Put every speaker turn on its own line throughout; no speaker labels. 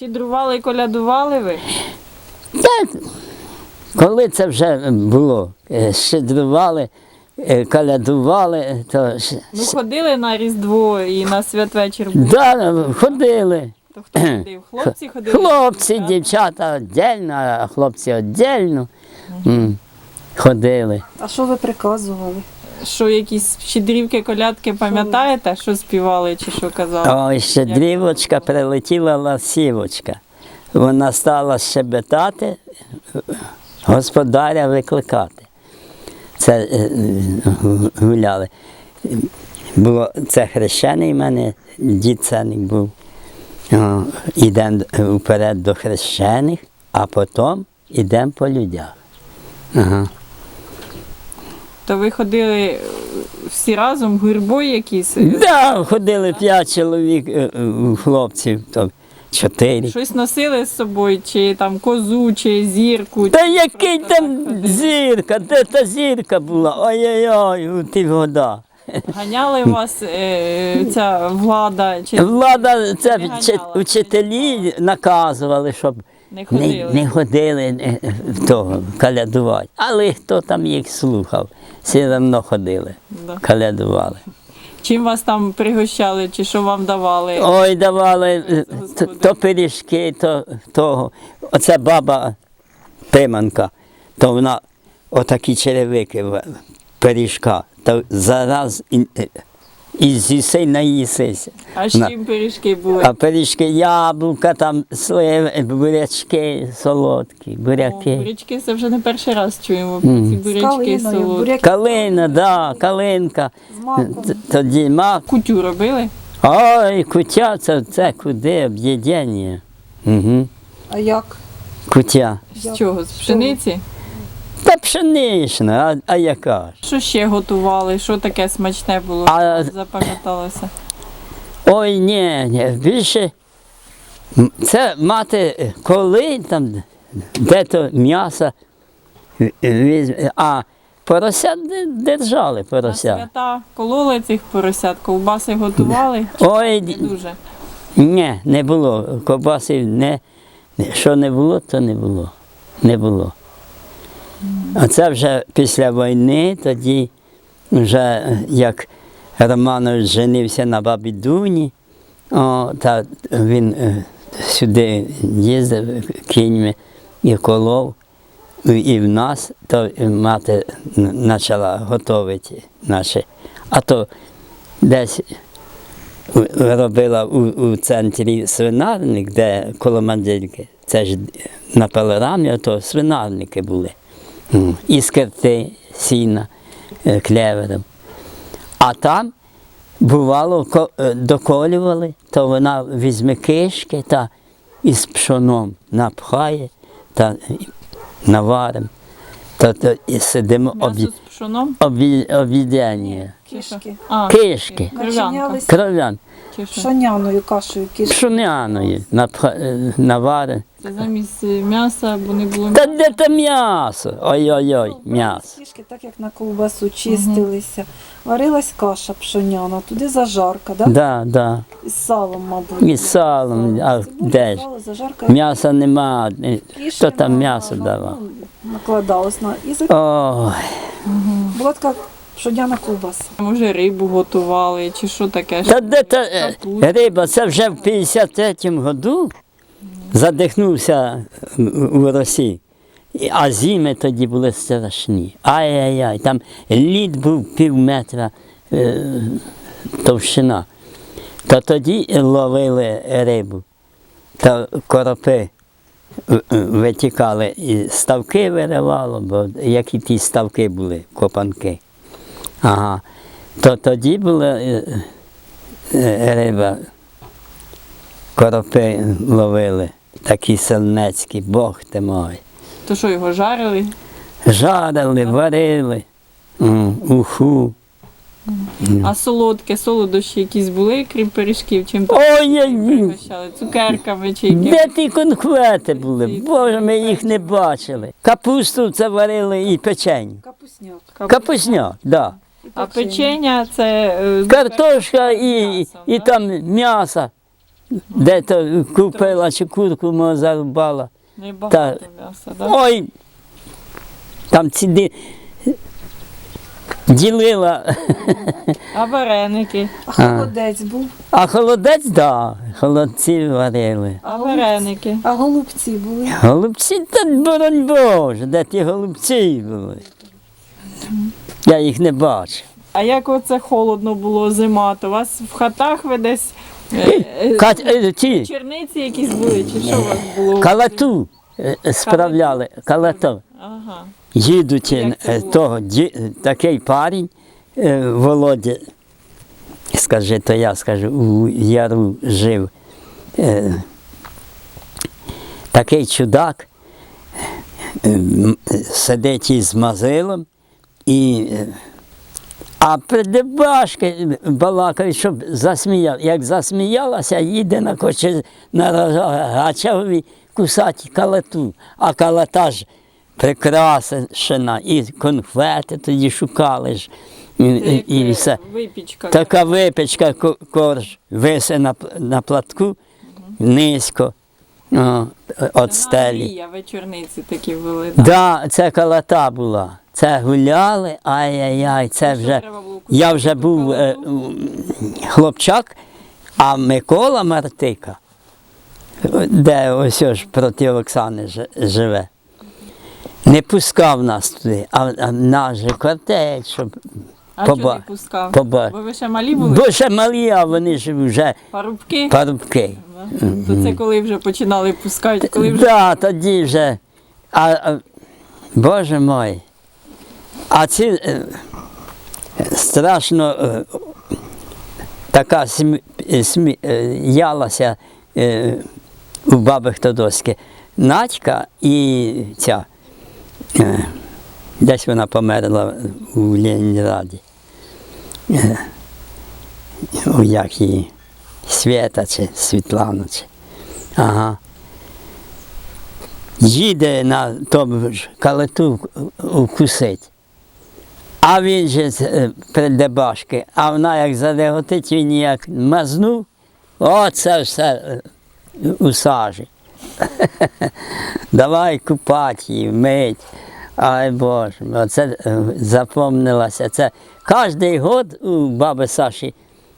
Щедрували і колядували ви?
Та, коли це вже було, е, щедрували, е, калядували, то
Ну ходили на Різдво і на святвечір був.
да, ходили.
То хто ходив? Хлопці ходили?
Хлопці,
дівчата?
дівчата віддільно, а хлопці віддільно. Ходили.
А що ви приказували?
Що якісь щедрівки, колядки пам'ятаєте, що співали чи що казали?
Ой, ще дрівочка прилетіла ласівочка. Вона стала щебетати, господаря викликати. Це е, гу- гуляли. Було, це хрещений в мене, дід Ценик був. О, Ідемо вперед до хрещених, а потім йдемо по людях. Ага.
То ви ходили е, всі разом, гурбою якісь?
Да, ходили п'ять чоловік, е, е, хлопців, чотири.
Щось носили з собою, чи там козу, чи зірку?
Та
чи
який
просто
там
так
зірка, де та зірка була? Ой-ой-ой, у ті года.
Ганяли вас е, ця влада, чи
Влада, це
Не
вчи-
ганяла.
учителі наказували, щоб
не
не,
ходили?
не ходили е, в того калядувати. Але хто там їх слухав, все одно ходили,
Да.
калядували.
Чим вас там пригощали, чи що вам давали?
Ой, давали е, то, то пиріжки, то того. Оце баба Пиманка, то вона отакі черевики пиріжка, то зараз і, з'їси наїсися.
А з чим пиріжки були?
А пиріжки яблука, там сливи, бурячки солодкі,
О,
буряки.
бурячки це вже не перший раз чуємо. Ці бурячки
калиною,
солодкі.
буряки
Калина, да, калинка.
з маком.
Т- Тоді мак.
Кутю робили?
Ой, кутя, це, це куди об'єднання. Угу.
А як?
Кутя.
З чого? З пшениці?
Та пшенична, а, а яка ж?
Що ще готували? Що таке смачне було?
А-
Запам'яталося.
Ой, ні, ні, більше. м, Це мати, е, коли там де-то м'ясо е, візьме, а поросят де- держали
На
порося.
свята кололи цих поросят, ковбаси готували?
Ой,
Не дуже.
ні, не було. Ковбаси не, не- що не було, то не було. Не було. А це вже після війни, тоді вже як Романович женився на бабі Дуні, о, та він е, сюди їздив кіньми і колов. І в нас, то мати почала готувати наші. А то десь робила у, у центрі свинарник, де коло мандильки. Це ж на пилорамі, то свинарники були. І скирти, сіна, е, клевером. А там, бувало, ко- е, доколювали, то вона візьме кишки та із пшоном напхає та наварим. То, то і сидимо обі,
М'ясо з пшоном?
обі, обідяння.
А,
Кишки.
Кров'янка.
Кров'ян,
пшоняною кашею кішки.
пшоняною напха- е, наварим.
Це замість е, м'яса, бо не було
Та де то м'ясо? Ой-ой-ой, м'ясо.
Кішки, так як на ковбасу, чистилися. Варилась каша пшоняна, туди зажарка, да?
Да, да.
Із салом, мабуть.
І з салом, а
Цибуля,
де ж?
сало, зажарка.
М'яса нема. Хто там м'ясо
на-
давав?
ну, Накладалось на. І за-
Ой,
була така пшоняна ковбаса.
Може рибу готували, чи що таке?
та де та е, риба, це вже в 53-му году задихнувся у Росії. А зими тоді були страшні. Ай-яй-яй, там лід був пів метра е, товщина. То тоді ловили рибу, та коропи витікали, і ставки виривало, бо які ті ставки були, копанки. Ага. То тоді була е, е, риба, коропи ловили, такі сельнецькі, Бог ти мой.
То що його жарили?
Жарили, варили, уху.
А солодке, солодощі якісь були, крім пиріжків, чим там пригощали? Цукерками чи яким?
де ті конквети були? Боже, ми їх не бачили. Капусту це варили і печень.
Капусняк.
Капусняк, да.
А печення це е,
Картошка і, і
да?
там м'ясо. Де то купила чи курку мо зарубала.
Небагато м'яса, да?
Ой, там ціди ділила.
А вареники.
А холодець був,
А холодець, так, да, холодці варили.
А вареники.
а голубці були.
Голубці, та боронь Боже, де ті голубці були. Я їх не бачив.
А як оце холодно було зима, то у вас в хатах ви десь
Кать, е, ті,
черниці якісь були, чи що у вас було?
калату е, е, справляли, калату.
Ага.
Їдуть
Як це
е,
було?
того, ді- такий парень, е, Володя, скажи, то я скажу, у Яру жив. Е, Такий чудак е, м, сидить із мазилом і. е, А придебашки балакають, щоб засміяв. Як засміялася, їде на коче на Рогачеві кусати калату. А калата ж прикрашена, і конфети тоді шукали ж. І, і, і все.
Випічка.
Така випічка корж висе на, на платку низько от стелі.
Ви такі вели.
Так, да, це калата була. Це гуляли, ай-яй-яй, це вже. Я вже був е, хлопчак, а Микола Мартика, де ось ж проти Оксани живе, не пускав нас туди, а, а наш же квартет, щоб
А
поба-
не пускав?
поба-
Бо ви ще малі були?
Бо ще малі, а вони ж вже
Парубки?
парубки.
То це коли вже починали пускати, коли вже
Да, тоді вже. А, а, Боже мой. А ці е, страшно е, така смі, е, смі, ялася е, у баби Хтодоськи. Надька і ця. Десь вона померла у Ленінграді. У як її? Свята чи Світлана чи. Ага. Їде на тому ж калиту укусить. А він же е, придебашки, а вона як зареготить, він як мазнув, оце все е, у сажі. Давай купати її, мить. Ай Боже, оце е, запомнилося. Це кожен год у баби Саші,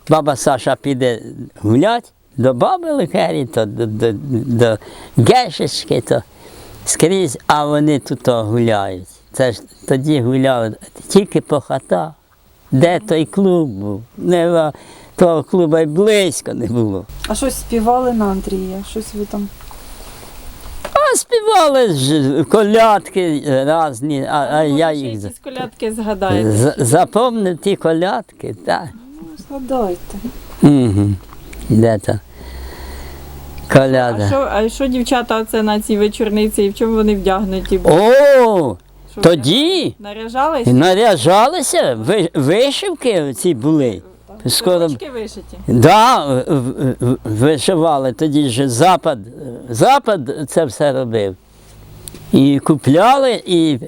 баба Саша піде гулять до баби Лихері, то до, до, до Гешечки, то скрізь, а вони тут гуляють. Це ж тоді гуляли тільки по хатах. Де той клуб був? Нема, того клубу й близько не було.
А щось співали на Андрія, щось ви там.
А співали ж колядки різні, а, а я їх
якісь колядки згадаєте.
за- запомнив ті колядки, так.
Ну, згадайте.
Угу. Де то?
А що, а що дівчата оце на цій вечорниці і в чому вони вдягнуті? були?
О,
Що,
тоді
Наряжались?
наряжалися, вишивки ці були. Скоро
вишиті.
Да, вишивали тоді ж Запад. Запад це все робив. І купляли, і,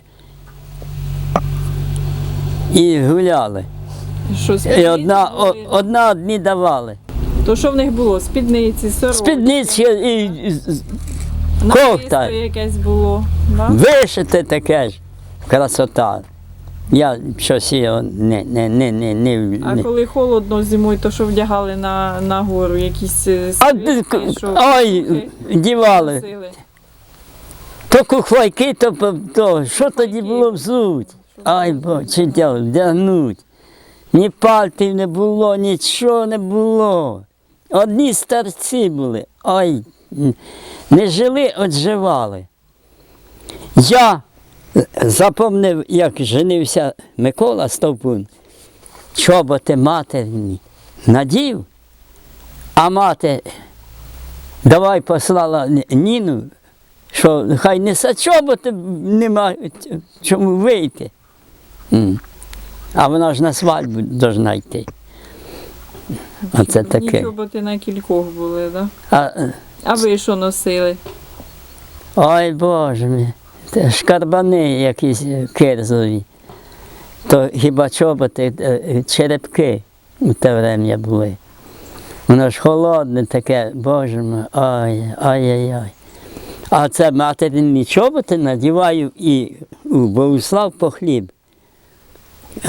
і гуляли.
Що,
І одна, о-
були?
одна одні давали.
То що в них було? Спідниці, сорочки?
Спідниці і, і
якесь було. Да?
вишите таке ж. Красота. Я щось не, не, не, не, не,
А коли холодно зимою, то що вдягали на, на гору? Якісь е,
А,
що
ой, дівали.
носили?
То кухвайки, то, то що тоді було взуть? Ай, бо, чи вдягнуть. Ні пальтів не було, нічого не було. Одні старці були. Ой, не жили, от живали. Я е, запомнив, як женився Микола Стовпун, чоботи матерні надів, а мати давай послала Ніну, що хай не сачоботи нема чому вийти. А вона ж на свадьбу должна йти. Оце таке.
Нічого ти на кількох були, да?
А,
А ви що носили?
ой Боже мій, шкарбани якісь кирзові. То хіба чоботи, е, е, черепки у те врем'я були. Воно ж холодне таке, боже мій, ай, ай-яй-яй. А це материні чоботи надіваю і у Богослав по хліб.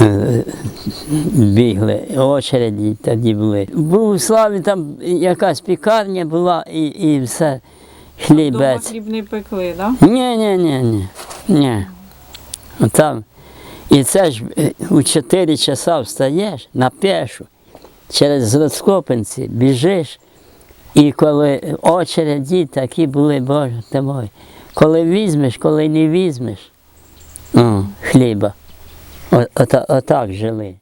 Е, Бігли, очереді тоді були. В Богославі там якась пікарня була і, і все.
Дома
Хлібець.
хліб не пекли, так?
Ні, ні, ні, ні. ні. Там. І це ж е, у 4 часа встаєш на пешу, через Роскопинці біжиш, і коли очереді такі були, Боже ти мой, коли візьмеш, коли не візьмеш о, хліба. О- ота- Отак жили.